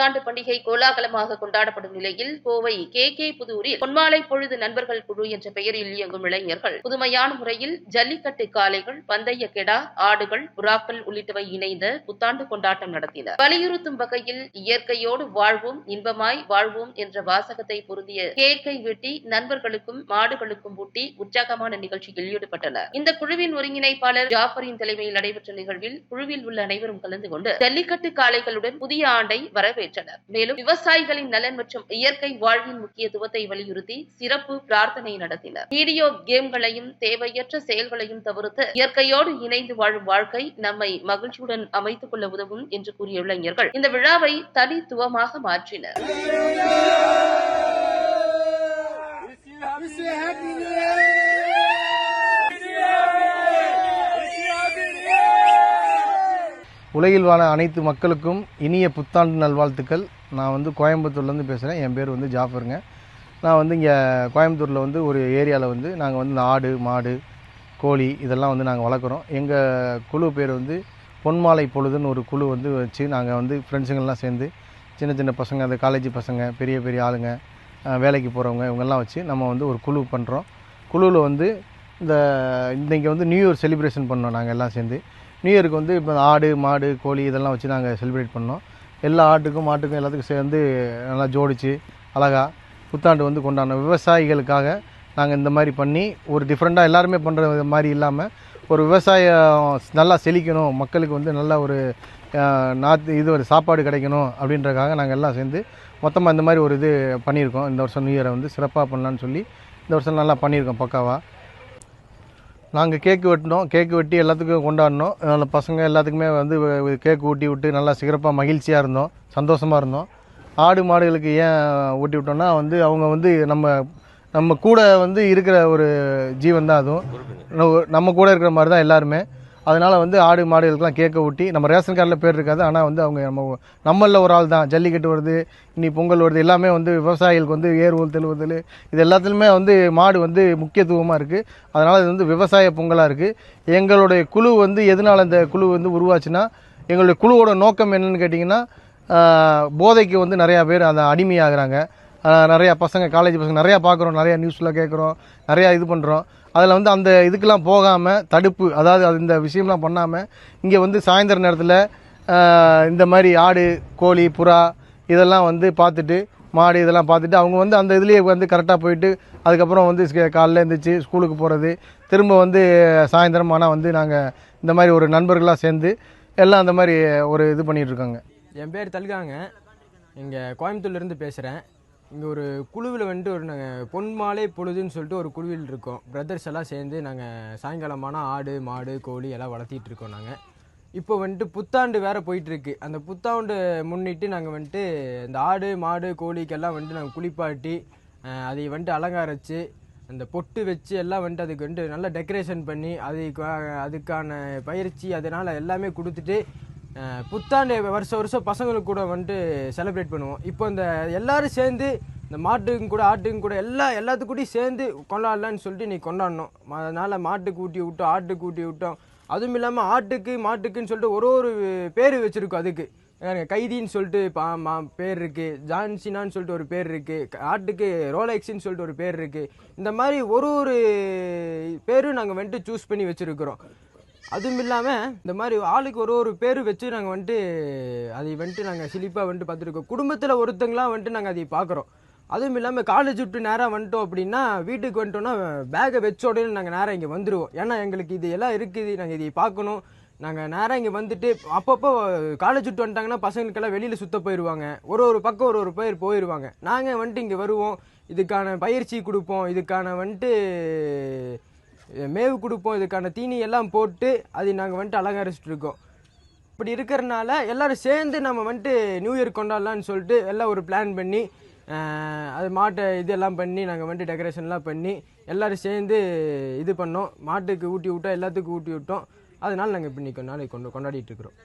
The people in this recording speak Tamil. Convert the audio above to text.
புத்தாண்டு பண்டிகை கோலாகலமாக கொண்டாடப்படும் நிலையில் கோவை கே கே புதூரில் பொன்மாலை பொழுது நண்பர்கள் குழு என்ற பெயரில் இயங்கும் இளைஞர்கள் புதுமையான முறையில் ஜல்லிக்கட்டு காளைகள் பந்தய கெடா ஆடுகள் புறாக்கள் உள்ளிட்டவை இணைந்த புத்தாண்டு கொண்டாட்டம் நடத்தினர். வலியுறுத்தும் வகையில் இயற்கையோடு வாழ்வோம் இன்பமாய் வாழ்வோம் என்ற வாசகத்தை பொருந்திய கேக்கை வெட்டி நண்பர்களுக்கும் மாடுகளுக்கும் ஊட்டி உற்சாகமான நிகழ்ச்சியில் ஈடுபட்டனர். இந்த குழுவின் ஒருங்கிணைப்பாளர் ஜாஃபரின் தலைமையில் நடைபெற்ற நிகழ்வில் குழுவில் உள்ள அனைவரும் கலந்து கொண்டு ஜல்லிக்கட்டு காளைகளுடன் புதிய ஆண்டை வரவேற்றனர் மேலும் விவசாயிகளின் நலன் மற்றும் இயற்கை வாழ்வின் முக்கியத்துவத்தை வலியுறுத்தி சிறப்பு பிரார்த்தனை நடத்தினர். வீடியோ கேம்களையும் தேவையற்ற செயல்களையும் தவிர்த்து இயற்கையோடு இணைந்து வாழும் வாழ்க்கை நம்மை மகிழ்ச்சியுடன் அமைத்துக் கொள்ள உதவும் என்று கூறிய இளைஞர்கள் இந்த விழாவை தனித்துவமாக மாற்றினர். Wish you happy new year! உலகில் வாழ அனைத்து மக்களுக்கும் இனிய புத்தாண்டு நல்வாழ்த்துக்கள். நான் வந்து கோயம்புத்தூர்லேருந்து பேசுகிறேன் என் பேர் வந்து ஜாஃபருங்க. நான் வந்து இங்கே கோயம்புத்தூரில் வந்து ஒரு ஏரியாவில் வந்து நாங்கள் வந்து இந்த ஆடு மாடு கோழி இதெல்லாம் வந்து நாங்கள் வளர்க்குறோம். எங்கள் குழு பேர் வந்து பொன்மாலை பொழுதுன்னு ஒரு குழு வந்து வச்சு நாங்கள் வந்து ஃப்ரெண்ட்ஸுங்கெல்லாம் சேர்ந்து சின்ன சின்ன பசங்க அந்த காலேஜ் பசங்க பெரிய பெரிய ஆளுங்க வேலைக்கு போகிறவங்க இவங்கெல்லாம் வச்சு நம்ம வந்து ஒரு குழு பண்ணுறோம் குழுவில் வந்து இந்த இன்றைக்கி வந்து நியூ இயர் செலிப்ரேஷன் பண்ணோம் நாங்கள் எல்லாம் சேர்ந்து. நியூ இயருக்கு வந்து இப்போ ஆடு மாடு கோழி இதெல்லாம் வச்சு நாங்கள் செலிப்ரேட் பண்ணோம். எல்லா ஆட்டுக்கும் மாட்டுக்கும் எல்லாத்துக்கும் சேர்ந்து நல்லா ஜோடிச்சு அழகாக புத்தாண்டு வந்து கொண்டாடணும் விவசாயிகளுக்காக நாங்கள் இந்த மாதிரி பண்ணி ஒரு டிஃப்ரெண்ட்டாக எல்லாருமே பண்ணுற மாதிரி இல்லாமல் ஒரு விவசாயம் நல்லா செழிக்கணும் மக்களுக்கு வந்து நல்ல ஒரு நாற்று இது ஒரு சாப்பாடு கிடைக்கணும் அப்படின்றக்காக நாங்கள் எல்லாம் சேர்ந்து மொத்தமாக இந்த மாதிரி ஒரு இது பண்ணியிருக்கோம். இந்த வருஷம் நியூ இயரை வந்து சிறப்பாக பண்ணலான்னு சொல்லி இந்த வருஷம் நல்லா பண்ணியிருக்கோம் பக்காவாக நாங்கள் கேக்கு வெட்டினோம். கேக்கு வெட்டி எல்லாத்துக்கும் கொண்டாடினோம். நல்ல பசங்க எல்லாத்துக்குமே வந்து கேக்கு ஊட்டி விட்டு நல்லா சிறப்பாக மகிழ்ச்சியாக இருந்தோம். சந்தோஷமாக இருந்தோம். ஆடு மாடுகளுக்கு ஏன் ஊட்டி விட்டோம்னா வந்து அவங்க வந்து நம்ம நம்ம கூட வந்து இருக்கிற ஒரு ஜீவன் தான் அதுவும் நம்ம கூட இருக்கிற மாதிரி தான் எல்லாருமே. அதனால் வந்து ஆடு மாடுகளுக்கெல்லாம் கேட்க ஊட்டி நம்ம ரேஷன் கார்டில் பேர் இருக்காது ஆனால் வந்து அவங்க நம்ம நம்மளில் ஒரு ஆள் தான். ஜல்லிக்கட்டு வருது இனி பொங்கல் வருது எல்லாமே வந்து விவசாயிகளுக்கு வந்து ஏர் ஊழ்த்தல் ஊதல் இது எல்லாத்துலேயுமே வந்து மாடு வந்து முக்கியத்துவமாக இருக்குது அதனால் இது வந்து விவசாய பொங்கலாக இருக்குது எங்களுடைய குழு வந்து எதனால் இந்த குழு வந்து உருவாச்சுன்னா எங்களுடைய குழுவோட நோக்கம் என்னன்னு கேட்டிங்கன்னா போதைக்கு வந்து நிறையா பேர் அதை அடிமையாகிறாங்க. நிறையா பசங்க காலேஜ் பசங்க நிறையா பார்க்குறோம் நிறையா நியூஸில் கேட்குறோம் நிறையா இது பண்ணுறோம் அதில் வந்து அந்த இதுக்கெல்லாம் போகாமல் தடுப்பு அதாவது அது இந்த விஷயம்லாம் பண்ணாமல் இங்கே வந்து சாயந்தர நேரத்தில் இந்த மாதிரி ஆடு கோழி புறா இதெல்லாம் வந்து பார்த்துட்டு மாடு இதெல்லாம் பார்த்துட்டு அவங்க வந்து அந்த இதுலேயே வந்து கரெக்டாக போயிட்டு அதுக்கப்புறம் வந்து காலைல எழுந்திரிச்சு ஸ்கூலுக்கு போகிறது திரும்ப வந்து சாயந்தரம் ஆனால் வந்து நாங்கள் இந்த மாதிரி ஒரு நண்பர்களாக சேர்ந்து எல்லாம் அந்த மாதிரி ஒரு இது பண்ணிகிட்ருக்கோங்க என் பேர் தல்காங்க. இங்கே கோயம்புத்தூர்லேருந்து பேசுகிறேன் இங்கே ஒரு குழுவில் வந்துட்டு ஒரு நாங்கள் பொன்மாலை பொழுதுன்னு சொல்லிட்டு ஒரு குழுவில் இருக்கோம். பிரதர்ஸ் எல்லாம் சேர்ந்து நாங்கள் சாயங்காலமான ஆடு மாடு கோழி எல்லாம் வளர்த்திட்டு இருக்கோம் நாங்கள் இப்போ வந்துட்டு புத்தாண்டு வேறு போயிட்டுருக்கு. அந்த புத்தாண்டு முன்னிட்டு நாங்கள் வந்துட்டு இந்த ஆடு மாடு கோழிக்கெல்லாம் வந்துட்டு நாங்கள் குளிப்பாட்டி அதை வந்துட்டு அலங்காரிச்சு அந்த பொட்டு வச்சு எல்லாம் வந்துட்டு அதுக்கு வந்துட்டு நல்லா டெக்கரேஷன் பண்ணி அதுக்கு அதுக்கான பயிற்சி அதனால் எல்லாமே கொடுத்துட்டு புத்தாண்டு வருஷம் வருஷம் பசங்களுக்கு கூட வந்துட்டு செலிப்ரேட் பண்ணுவோம். இப்போ இந்த எல்லாரும் சேர்ந்து இந்த மாட்டுக்கும் கூட ஆட்டுக்கும் கூட எல்லா எல்லாத்துக்கூடயும் சேர்ந்து கொண்டாடலான்னு சொல்லிட்டு நீ கொண்டாடணும். அதனால் மாட்டுக்கு ஊட்டி விட்டோம் ஆட்டுக்கு ஊட்டி விட்டோம். அதுவும் இல்லாமல் ஆட்டுக்கு மாட்டுக்குன்னு சொல்லிட்டு ஒரு ஒரு பேர் வச்சுருக்கோம் அதுக்கு. கைதின்னு சொல்லிட்டு பா மா பேர் இருக்குது ஜான்சினான்னு சொல்லிட்டு ஒரு பேர் இருக்குது ஆட்டுக்கு ரோலெக்ஸின்னு சொல்லிட்டு ஒரு பேர் இருக்குது இந்த மாதிரி ஒரு ஒரு பேரும் நாங்கள் வந்துட்டு சூஸ் பண்ணி வச்சிருக்கிறோம். அதுவும் இல்லாமல் இந்த மாதிரி ஆளுக்கு ஒரு ஒரு பேர் வச்சு நாங்கள் வந்துட்டு அதை வந்துட்டு நாங்கள் சிலிப்பாக வந்துட்டு பார்த்துருக்கோம். குடும்பத்தில் ஒருத்தங்களாம் வந்துட்டு நாங்கள் அதை பார்க்குறோம். அதுவும் இல்லாமல் காலேஜ் விட்டு நேராக வந்துட்டோம் அப்படின்னா வீட்டுக்கு வந்துட்டோன்னா பேக்கை வச்ச உடனே நாங்கள் நேராக இங்கே வந்துடுவோம் ஏன்னா எங்களுக்கு இது எல்லாம் இருக்குது நாங்கள் இதை பார்க்கணும். நாங்கள் நேராக இங்கே வந்துட்டு அப்பப்போ காலேஜ் விட்டு வந்துட்டாங்கன்னா பசங்களுக்கெல்லாம் வெளியில் சுத்த போயிடுவாங்க ஒரு ஒரு பக்கம் ஒரு ஒரு பேர் போயிடுவாங்க நாங்கள் வந்துட்டு இங்கே வருவோம். இதுக்கான பயிற்சி கொடுப்போம். இதுக்கான வந்துட்டு மேவு கொடுப்போம். இதுக்கான தீனி எல்லாம் போட்டு அதை நாங்கள் வந்துட்டு அலங்கரிச்சிட்டு இருக்கோம். இப்படி இருக்கிறனால எல்லோரும் சேர்ந்து நம்ம வந்துட்டு நியூ இயர் கொண்டாடலாம்னு சொல்லிட்டு எல்லாம் ஒரு பிளான் பண்ணி அது மாட்டை இதெல்லாம் பண்ணி நாங்கள் வந்துட்டு டெக்கரேஷன்லாம் பண்ணி எல்லோரும் சேர்ந்து இது பண்ணோம். மாட்டுக்கு ஊட்டி விட்டோம் எல்லாத்துக்கும் ஊட்டி விட்டோம். அதனால் நாங்கள் இப்போ நாளைக்கு கொண்டு கொண்டாடிட்டு இருக்கிறோம்.